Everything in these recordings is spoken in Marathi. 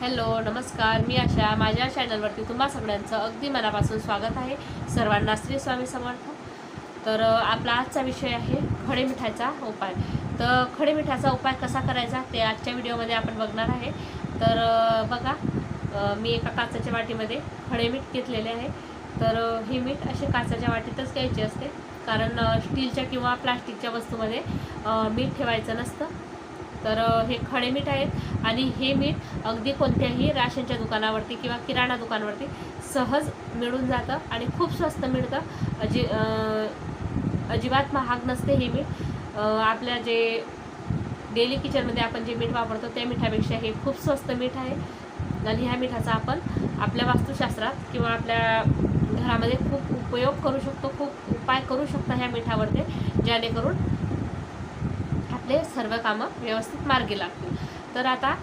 हॅलो नमस्कार. मी आशा. माझ्या चॅनलवरती तुम्हा सगळ्यांचं अगदी मनापासून स्वागत आहे. सर्वांना श्री स्वामी समर्थ. तर आपला आजचा विषय आहे खडे मिठाचा उपाय. तर खडे मिठाचा उपाय कसा करायचा ते आजच्या व्हिडिओमध्ये आपण बघणार आहे. तर बघा मी एका काचाच्या वाटीमध्ये खडे मीठ घेतलेले आहे. तर हे मीठ असे काचाच्या वाटीतच घ्यायचे असते. कारण स्टीलच्या किंवा प्लास्टिकच्या वस्तूमध्ये मीठ ठेवायचं नसतं. तर हे खडे मीठ आहेत आणि हे मीठ अगदी कोणत्याही राशनच्या दुकानावरती किंवा किराणा दुकानावरती सहज मिळून जातं आणि खूप स्वस्त मिळतं. अजि अजिबात महाग नसते हे मीठ. आपल्या जे डेली किचनमध्ये आपण जे मीठ वापरतो त्या मिठापेक्षा हे खूप स्वस्त मीठ आहे. आणि ह्या मिठाचा आपण आपल्या वास्तुशास्त्रात किंवा आपल्या घरामध्ये खूप उपयोग करू शकतो खूप उपाय करू शकतो ह्या मिठावरती जेणेकरून आपले सर्व कामं व्यवस्थित मार्गी लागतील. तर आता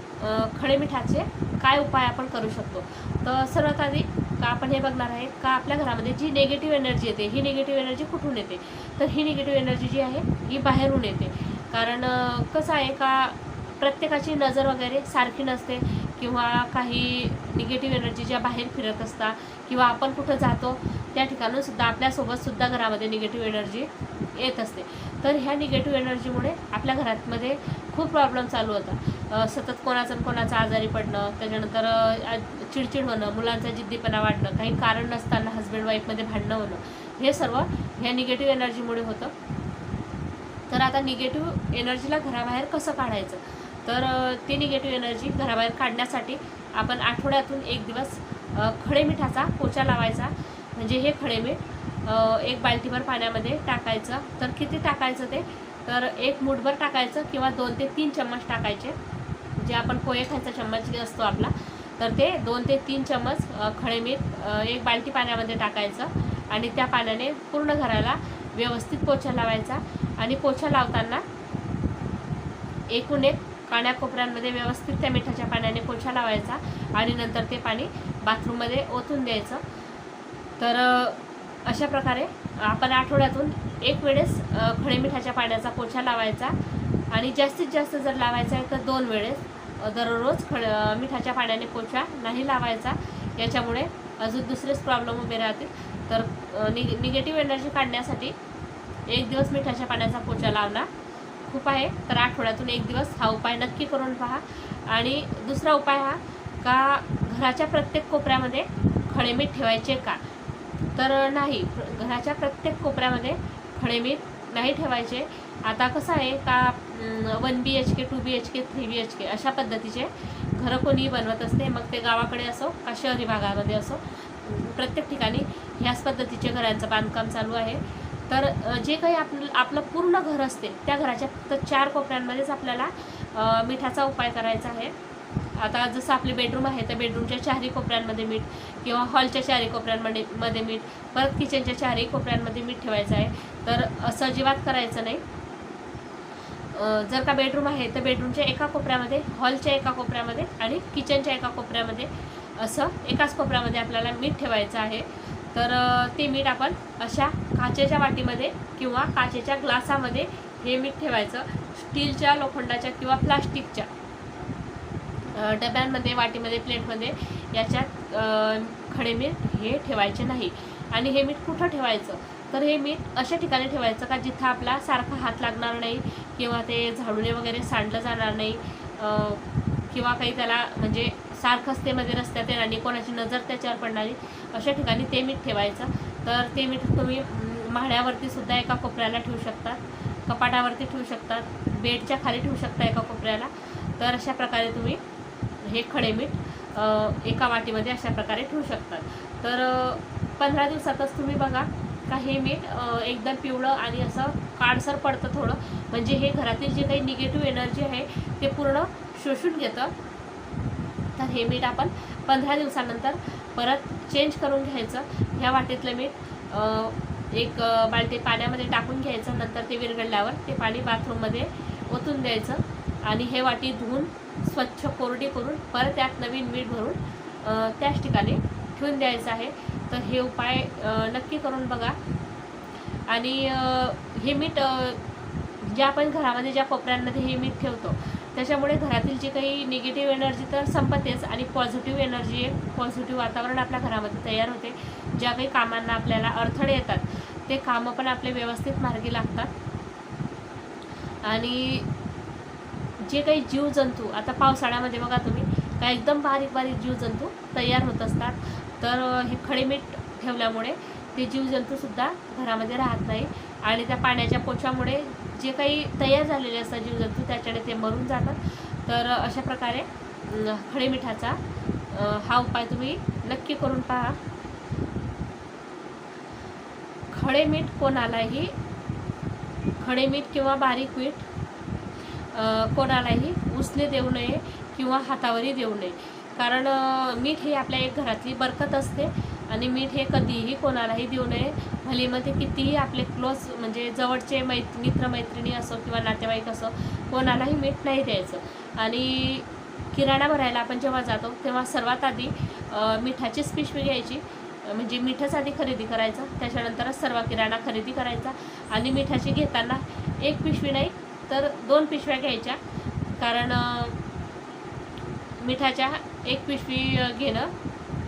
खडेमिठाचे खडे मिठाचे काय उपाय आपण करू शकतो? तर सर्वात आधी का आपण हे बघणार आहे का आपल्या घरामध्ये जी निगेटिव्ह एनर्जी येते ही निगेटिव्ह एनर्जी कुठून येते? तर ही निगेटिव्ह एनर्जी जी आहे ही बाहेरून येते. कारण कसं आहे का प्रत्येकाची नजर वगैरे सारखी नसते. किंवा काही निगेटिव्ह एनर्जी ज्या बाहेर फिरत असतात किंवा आपण कुठं जातो त्या ठिकाणून सुद्धा आपल्यासोबत सुद्धा घरामध्ये निगेटिव्ह एनर्जी येत असते. तर ह्या निगेटिव्ह एनर्जीमुळे आपल्या घरातमध्ये खूप प्रॉब्लेम चालू होता सतत कोणाचं कोणाचं आजारी पडणं त्याच्यानंतर चिडचिड होणं मुलांचा जिद्दीपणा वाढणं काही कारण नसताना हस्बंड वाईफमध्ये भांडणं होणं हे सर्व ह्या निगेटिव्ह एनर्जीमुळे होतं. तर आता निगेटिव्ह एनर्जीला घराबाहेर कसं काढायचं? तर ती निगेटिव्ह एनर्जी घराबाहेर काढण्यासाठी आपण आठवड्यातून एक दिवस खडेमिठाचा खडे मिठाचा पोचा लावायचा. म्हणजे हे खडे मीठ एक बाल्टीभर पाण्यामध्ये टाकायचं. तर किती टाकायचं ते? तर एक मुठभर टाकायचं किंवा दोन ते तीन चम्मच टाकायचे. जे आपण पोहे खायचा चम्मच जे असतो आपला तर ते दोन ते तीन चम्मच खडे मीठ एक बाल्टी पाण्यामध्ये टाकायचं आणि त्या पाण्याने पूर्ण घराला व्यवस्थित पोछा लावायचा. आणि पोछा लावताना एकूण एक काण्याकोपऱ्यांमध्ये व्यवस्थित त्या मिठाच्या पाण्याने पोछा लावायचा आणि नंतर ते पाणी बाथरूममध्ये ओतून द्यायचं. तर अशा प्रकारे आपण आठवड्यातून एक वेळेस खडे मिठाच्या पाण्याचा पोछा लावायचा आणि जास्तीत जास्त जर लावायचा आहे तर दोन वेळेस दररोज खड मिठाच्या पाण्याने पोछा नाही लावायचा. याच्यामुळे अजून दुसरेच प्रॉब्लेम उभे राहतील. तर निग निगेटिव्ह एनर्जी काढण्यासाठी एक दिवस मिठाच्या पाण्याचा पोछा लावला खूप आहे. तर आठवड्यातून एक दिवस हा उपाय नक्की करून पहा. आणि दुसरा उपाय हा का घराच्या प्रत्येक कोपऱ्यामध्ये खडे मीठ ठेवायचे का? तर नाही घराच्या प्रत्येक कोपऱ्यामध्ये खडे मीठ नाही ठेवायचे. आता कसं आहे का one B H K two B H K three B H K अशा पद्धतीचे घरं कोणी बनवत असते मग ते गावाकडे असो का शहरी भागामध्ये असो प्रत्येक ठिकाणी ह्याच पद्धतीचे घरांचं बांधकाम चालू आहे. तर जे काही आपलं आपलं पूर्ण घर असते त्या घराच्या फक्त चार कोपऱ्यांमध्येच आपल्याला मिठाचा उपाय करायचा आहे. आता जसं आपले बेडरूम आहे तर बेडरूमच्या चारही कोपऱ्यांमध्ये मीठ किंवा हॉलच्या चारही कोपऱ्यांमध्ये मध्ये मीठ परत किचनच्या चारही कोपऱ्यांमध्ये मीठ ठेवायचं आहे. तर असं अजिबात करायचं नाही. जर का बेडरूम आहे तर बेडरूमच्या एका कोपऱ्यामध्ये हॉलच्या एका कोपऱ्यामध्ये आणि किचनच्या एका कोपऱ्यामध्ये असं एकाच कोपऱ्यामध्ये आपल्याला मीठ ठेवायचं आहे. तर ते मीठ आपण अशा काचेच्या वाटीमध्ये किंवा काचेच्या ग्लासामध्ये हे मीठ ठेवायचं. स्टीलच्या लोखंडाच्या किंवा प्लास्टिकच्या डब्यांमध्ये वाटीमध्ये प्लेटमध्ये याच्यात खडे मीठ हे ठेवायचे नाही. आणि हे मीठ कुठं ठेवायचं? तर हे मीठ अशा ठिकाणी ठेवायचं का जिथं आपला सारखा हात लागणार नाही किंवा ते झाडूने वगैरे सांडलं जाणार नाही? किंवा काही त्याला म्हणजे सारखंच ते मध्ये म्हणजे रस्त्यात येणार नाही कोणाची नजर त्याच्यावर पडणारी अशा ठिकाणी ते मीठ ठेवायचं. तर ते मीठ तुम्ही म, सुद्धा एका कोपऱ्याला ठेवू शकतात. कपाटावरती ठेवू शकतात. बेडच्या खाली ठेवू शकता एका कोपऱ्याला. तर अशा प्रकारे तुम्ही हे खडे मीठ एका वाटीमध्ये अशा प्रकारे ठेवू शकतात. तर पंधरा दिवसातच तुम्ही बघा का हे मीठ एकदम पिवळं आणि असं काळसर पडतं थोडं. म्हणजे हे घरातील जे काही निगेटिव्ह एनर्जी आहे ते पूर्ण शोषून घेतं. तर हे मीठ आपण पंधरा दिवसानंतर परत चेंज करून घ्यायचं. ह्या वाटीतलं मीठ एक अ, बाल्टी पाण्यामध्ये टाकून घ्यायचं. नंतर ते विरघळल्यावर ते पाणी बाथरूममध्ये ओतून द्यायचं. आणि हे वाटी धुवून स्वच्छ कोरडी करून परत त्यात नवीन मीठ भरून त्याच ठिकाणी ठेवून द्यायचं आहे. तर हे उपाय नक्की करून बघा. आणि हे मीठ ज्या जे आपण घरामध्ये ज्या कोपऱ्यांमध्ये हे मीठ ठेवतो त्याच्यामुळे घरातील जी काही निगेटिव्ह एनर्जी तर संपतेच आणि पॉझिटिव्ह एनर्जी पॉझिटिव्ह वातावरण आपल्या घरामध्ये तयार होते. ज्या काही कामांना आपल्याला अडथळे येतात ते कामं पण आपले व्यवस्थित मार्गी लागतात. आणि जे काही जीवजंतू आता पावसाळ्यामध्ये बघा तुम्ही काय एकदम बारीक बारीक जीवजंतू तयार होत असतात. तर हे खडे मीठ ठेवल्यामुळे ते जीवजंतूसुद्धा घरामध्ये राहत नाही आणि त्या पाण्याच्या पोछामुळे जे काही तयार झालेले असतात जीवजंतू त्याच्याने ते मरून जातात. तर अशा प्रकारे अं, खडे हा उपाय तुम्ही नक्की करून पहा. खडे मीठ कोणालाही खडे मीठ किंवा बारीक मीठ कोणालाही उसने देऊ नये किंवा हातावरही देऊ नये. कारण मीठ ही आपल्या एक घरातली बरकत असते आणि मीठ हे कधीही कोणालाही देऊ नये. भले मग ते कितीही आपले क्लोज म्हणजे जवळचे मै मित्रमैत्रिणी असो किंवा नातेवाईक असो कोणालाही मीठ नाही द्यायचं. आणि किराणा भरायला आपण जेव्हा जातो तेव्हा सर्वात आधी मिठाचीच पिशवी घ्यायची. म्हणजे मिठच आधी खरेदी करायचं त्याच्यानंतरच सर्व किराणा खरेदी करायचा. आणि मिठाची घेताना एक पिशवी नाही तर दोन पिशव्या घ्यायच्या. कारण मिठाच्या एक पिशवी घेणं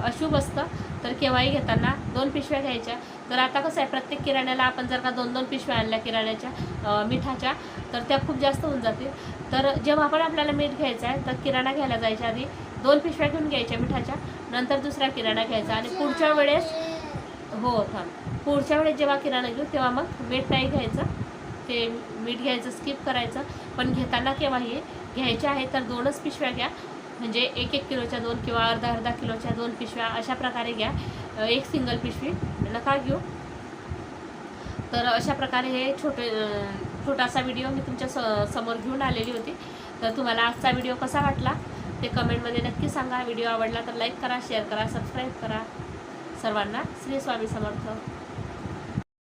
अशुभ असतं. तर केव्हाही घेताना दोन पिशव्या घ्यायच्या. तर आता कसं आहे प्रत्येक किराण्याला आपण जर का दोन दोन पिशव्या आणल्या किराण्याच्या मिठाच्या तर त्या खूप जास्त होऊन जातील. तर जेव्हा पण आपल्याला मीठ घ्यायचं आहे तर किराणा घ्यायला जायच्या आधी दोन पिशव्या घेऊन घ्यायच्या मिठाच्या नंतर दुसरा किराणा घ्यायचा. आणि पुढच्या वेळेस हो थांब. पुढच्या वेळेस जेव्हा किराणा घेऊ तेव्हा मग मीठ नाही घ्यायचं. ते मीठ घ्यायचं स्किप करायचं. पण घेताना केव्हाही घ्यायचे आहे तर दोनच पिशव्या घ्या. म्हणजे एक एक किलोच्या दोन किंवा अर्धा अर्धा किलोच्या दोन पिशव्या अशा प्रकारे घ्या. एक सिंगल पिशवी. नका घेऊ? तर अशा प्रकारे हे छोटे छोटासा व्हिडिओ मी तुमच्या स समोर घेऊन आलेली होती. तर तुम्हाला आजचा व्हिडिओ कसा वाटला? ते कमेंटमध्ये नक्की सांगा. व्हिडिओ आवडला तर लाईक करा शेअर करा सबस्क्राईब करा. सर्वांना श्री स्वामी समर्थ.